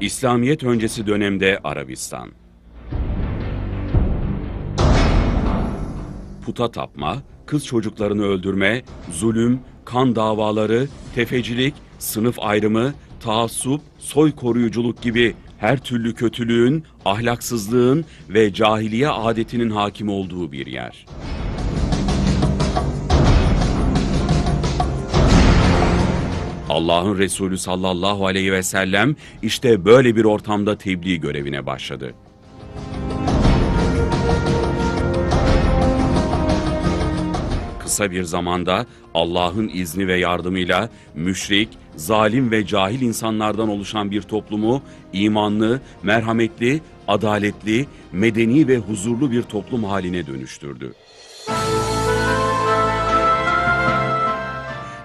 İslamiyet öncesi dönemde Arabistan. Puta tapma, kız çocuklarını öldürme, zulüm, kan davaları, tefecilik, sınıf ayrımı, taassup, soy koruyuculuk gibi her türlü kötülüğün, ahlaksızlığın ve cahiliye adetinin hakim olduğu bir yer. Allah'ın Resulü sallallahu aleyhi ve sellem işte böyle bir ortamda tebliğ görevine başladı. Kısa bir zamanda Allah'ın izni ve yardımıyla müşrik, zalim ve cahil insanlardan oluşan bir toplumu imanlı, merhametli, adaletli, medeni ve huzurlu bir toplum haline dönüştürdü.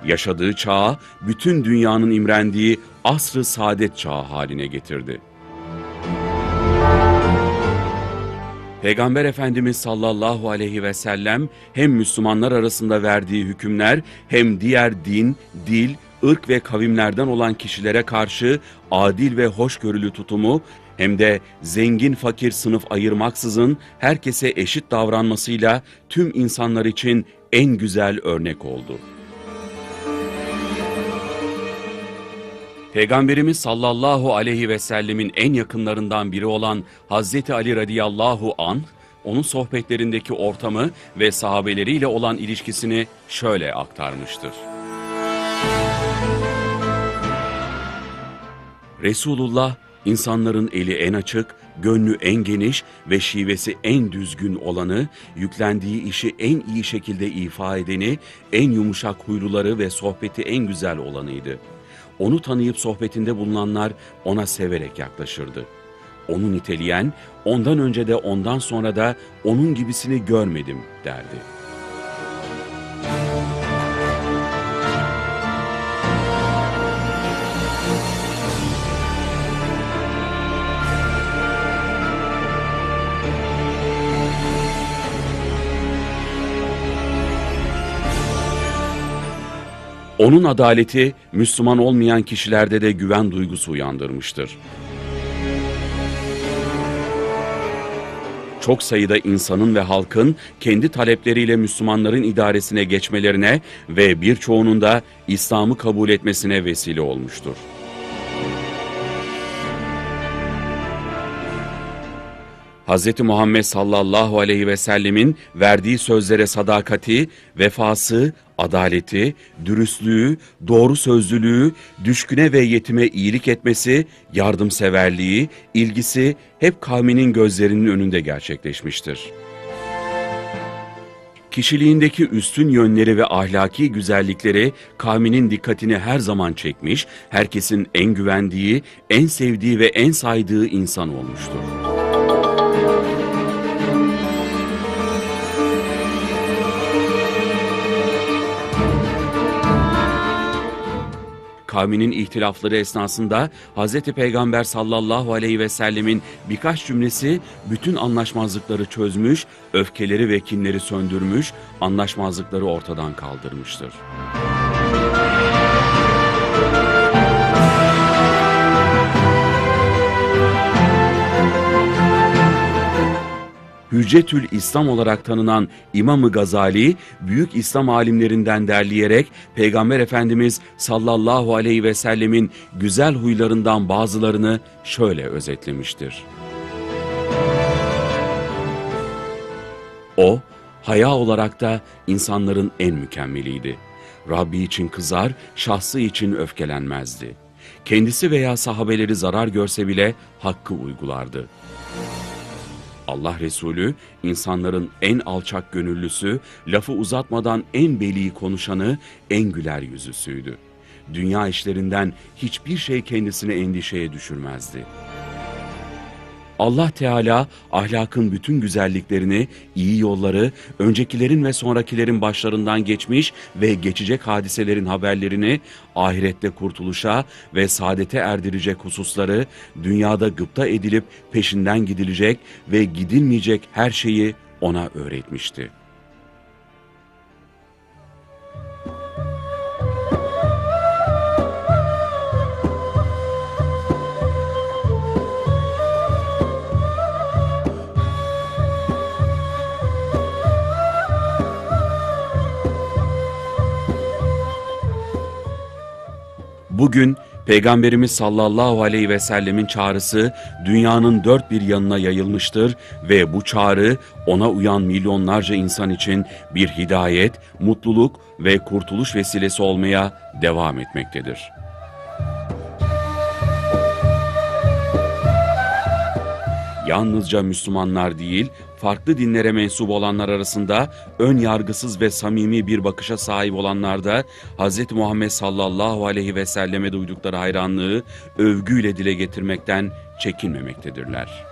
Yaşadığı çağı bütün dünyanın imrendiği asr-ı saadet çağı haline getirdi. Peygamber Efendimiz sallallahu aleyhi ve sellem hem Müslümanlar arasında verdiği hükümler hem diğer din, dil, ırk ve kavimlerden olan kişilere karşı adil ve hoşgörülü tutumu hem de zengin fakir sınıf ayırmaksızın herkese eşit davranmasıyla tüm insanlar için en güzel örnek oldu. Peygamberimiz sallallahu aleyhi ve sellemin en yakınlarından biri olan Hazreti Ali radıyallahu an, onun sohbetlerindeki ortamı ve sahabeleriyle olan ilişkisini şöyle aktarmıştır. Resulullah, insanların eli en açık, gönlü en geniş ve şivesi en düzgün olanı, yüklendiği işi en iyi şekilde ifa edeni, en yumuşak huyluları ve sohbeti en güzel olanıydı.'' Onu tanıyıp sohbetinde bulunanlar ona severek yaklaşırdı. Onu niteleyen, ondan önce de ondan sonra da onun gibisini görmedim derdi. Onun adaleti Müslüman olmayan kişilerde de güven duygusu uyandırmıştır. Çok sayıda insanın ve halkın kendi talepleriyle Müslümanların idaresine geçmelerine ve birçoğunun da İslam'ı kabul etmesine vesile olmuştur. Hz. Muhammed sallallahu aleyhi ve sellemin verdiği sözlere sadakati, vefası, adaleti, dürüstlüğü, doğru sözlülüğü, düşküne ve yetime iyilik etmesi, yardımseverliği, ilgisi hep kavminin gözlerinin önünde gerçekleşmiştir. Kişiliğindeki üstün yönleri ve ahlaki güzellikleri kavminin dikkatini her zaman çekmiş, herkesin en güvendiği, en sevdiği ve en saydığı insan olmuştur. Kavminin ihtilafları esnasında Hz. Peygamber sallallahu aleyhi ve sellemin birkaç cümlesi bütün anlaşmazlıkları çözmüş, öfkeleri ve kinleri söndürmüş, anlaşmazlıkları ortadan kaldırmıştır. Hüccetül İslam olarak tanınan İmam-ı Gazali, büyük İslam alimlerinden derleyerek Peygamber Efendimiz sallallahu aleyhi ve sellemin güzel huylarından bazılarını şöyle özetlemiştir. O, haya olarak da insanların en mükemmeliydi. Rabbi için kızar, şahsı için öfkelenmezdi. Kendisi veya sahabeleri zarar görse bile hakkı uygulardı.'' Allah Resulü insanların en alçak gönüllüsü, lafı uzatmadan en beli konuşanı, en güler yüzüsüydü. Dünya işlerinden hiçbir şey kendisine endişeye düşürmezdi.'' Allah Teala ahlakın bütün güzelliklerini, iyi yolları, öncekilerin ve sonrakilerin başlarından geçmiş ve geçecek hadiselerin haberlerini ahirette kurtuluşa ve saadete erdirecek hususları dünyada gıpta edilip peşinden gidilecek ve gidilmeyecek her şeyi ona öğretmişti. Bugün Peygamberimiz sallallahu aleyhi ve sellemin çağrısı dünyanın dört bir yanına yayılmıştır ve bu çağrı ona uyan milyonlarca insan için bir hidayet, mutluluk ve kurtuluş vesilesi olmaya devam etmektedir. Yalnızca Müslümanlar değil, farklı dinlere mensup olanlar arasında ön yargısız ve samimi bir bakışa sahip olanlar da Hz. Muhammed sallallahu aleyhi ve selleme duydukları hayranlığı övgüyle dile getirmekten çekinmemektedirler.